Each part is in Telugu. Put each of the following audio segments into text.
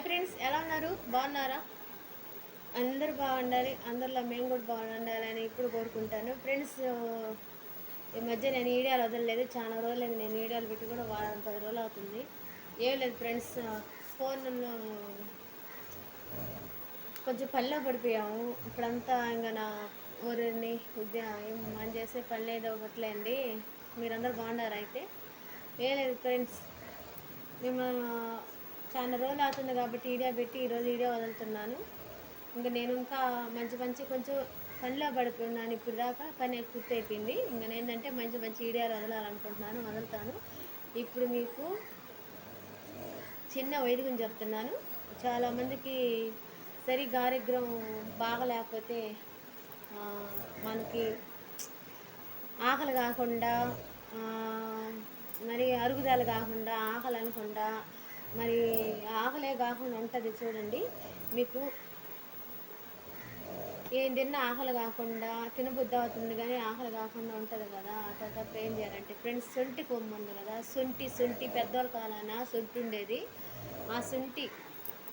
హాయ్ ఫ్రెండ్స్ ఎలా ఉన్నారు? బాగున్నారా? అందరు బాగుండాలి అందరిలో మేము కూడా బాగుండాలని ఇప్పుడు కోరుకుంటాను. ఫ్రెండ్స్ ఈ మధ్య నేను వీడియోలు వదలలేదు చాలా రోజులు నేను వీడియోలు పెట్టి కూడా వారం పది రోజులు అవుతుంది. ఏం లేదు ఫ్రెండ్స్ ఫోన్లో కొంచెం పల్లె పడిపోయాము. ఇప్పుడంతా ఇంకా నా ఊరిని ఉద్యోగం మనం చేసే పని ఏదో ఒకట్లేండి మీరందరూ బాగున్నారు అయితే? ఏం లేదు ఫ్రెండ్స్ మేము చాలా రోజులు అవుతుంది కాబట్టి వీడియో పెట్టి ఈరోజు వీడియో వదులుతున్నాను. ఇంకా నేను ఇంకా మంచి మంచి కొంచెం పనిలో పడిపోయినాను ఇప్పుడు దాకా పని పూర్తి అయిపోయింది ఇంకా ఏంటంటే మంచి మంచి వీడియోలు వదలాలనుకుంటున్నాను వదులుతాను. ఇప్పుడు మీకు చిన్న వైద్యం చెప్తున్నాను. చాలామందికి సరిగ్గా ఆరోగ్యం బాగలేకపోతే మనకి ఆకలి కాకుండా మరి అరుగుదల కాకుండా ఆకలి అనకుండా మరి ఆకలే కాకుండా ఉంటుంది చూడండి. మీకు ఏం తిన్నా ఆకలి కాకుండా తినబుద్ధి అవుతుంది కానీ ఆకలి కాకుండా ఉంటుంది కదా. తర్వాత ఏం చేయాలంటే ఫ్రెండ్స్ సొంటి కొమ్ము ఉంది కదా. సొంటి సొంటి పెద్దవాళ్ళ కాలాన సొంటి ఉండేది. ఆ సొంటి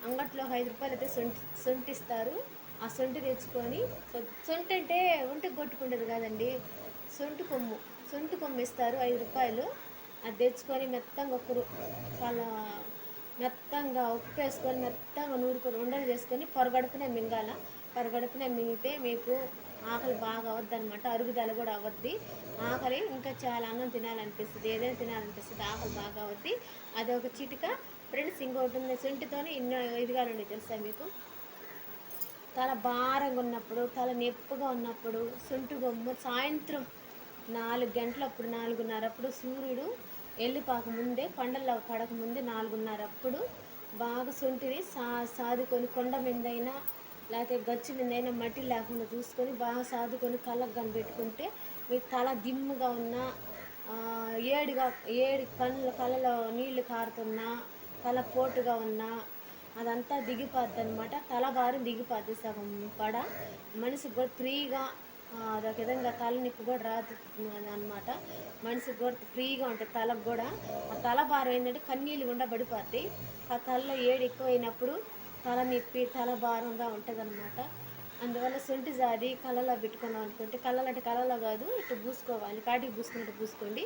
అంగట్లో ఐదు రూపాయలు అయితే సొంటి సొంటి ఇస్తారు. ఆ సొంటి తెచ్చుకొని సొ- సొంటి అంటే ఒంటికి కొట్టుకుంటుంది కాదండి. సొంటి కొమ్ము సొంటి కొమ్ము ఇస్తారు ఐదు రూపాయలు. అది తెచ్చుకొని మెత్తంగా ఒకరు వాళ్ళ మెత్తంగా ఉప్పు వేసుకొని మెత్తంగా నూరుకొని ఉండలు చేసుకొని పొరగడుపునే మింగాల. పొరగడుపునే మింగితే మీకు ఆకలి బాగా అవద్ది అనమాట అరుగుదల కూడా అవద్ది ఆకలి ఇంకా చాలా అన్నం తినాలనిపిస్తుంది. ఏదైనా తినాలనిపిస్తుంది. ఆకలి బాగా అవద్ది అది ఒక చిటిక. ఫ్రెండ్స్ ఇంకోటి ఉంది. సొంటితోనే ఇన్నో ఇదిగానండి తెలుసా మీకు? తల భారంగా ఉన్నప్పుడు తల నొప్పిగా ఉన్నప్పుడు సొంటి బొమ్మ సాయంత్రం నాలుగు గంటలప్పుడు నాలుగున్నర అప్పుడు సూర్యుడు వెళ్ళిపోక ముందే కొండల్లో పడక ముందే నాలుగున్నర అప్పుడు బాగా సొంటిని సా సాదుకొని కొండ మీదైనా లేకపోతే గచ్చు మీదైనా మట్టి లేకుండా చూసుకొని బాగా సాదుకొని కళ్ళకు కనిపెట్టుకుంటే మీ తల దిమ్ముగా ఉన్న ఏడుగా ఏడు కళ్ళు కళ్ళలో నీళ్ళు కారుతున్నా తల పోటుగా ఉన్నా అదంతా దిగిపోద్ది అనమాట తల భారం దిగిపోద్ది సగం పడ. మనిషి కూడా ఫ్రీగా అదొక విధంగా తలనొప్పి కూడా రాదు అనమాట మనిషికి కూడా ఫ్రీగా ఉంటుంది తలకు కూడా. ఆ తల భారం ఏంటంటే కన్నీళ్ళు కూడా పడిపోద్ది ఆ తలలో ఏడు ఎక్కువైనప్పుడు తలనొప్పి తల భారంగా ఉంటుంది అనమాట అందువల్ల సొంటి జాది కళ్ళలో పెట్టుకున్నాం అనుకుంటే కళ్ళలో అంటే కళ్ళలో కాదు ఇటు పూసుకోవాలి. కాటికి పూసుకుంటే పూసుకోండి.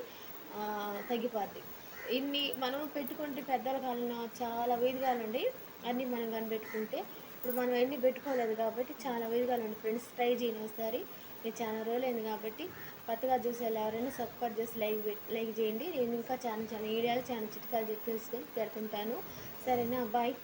తగ్గిపోద్ది. ఇన్ని మనం పెట్టుకుంటే పెద్దల కాలంలో చాలా వేదిగాలండి అన్నీ మనం కనిపెట్టుకుంటే ఇప్పుడు మనం ఎన్ని పెట్టుకోలేదు కాబట్టి చాలా వేదిగాలండి ఫ్రెండ్స్ ట్రై చేయండి ఒకసారి. నేను చాలా రోజులైంది కాబట్టి కొత్తగా చూసే వాళ్ళు ఎవరైనా సపోర్ట్ చేసి లైక్ లైక్ చేయండి. నేను ఇంకా చాలా చాలా వీడియోలు చాలా చిట్కాలు తెలుసుకొని పెడుతుంటాను. సరేనా? బాయ్.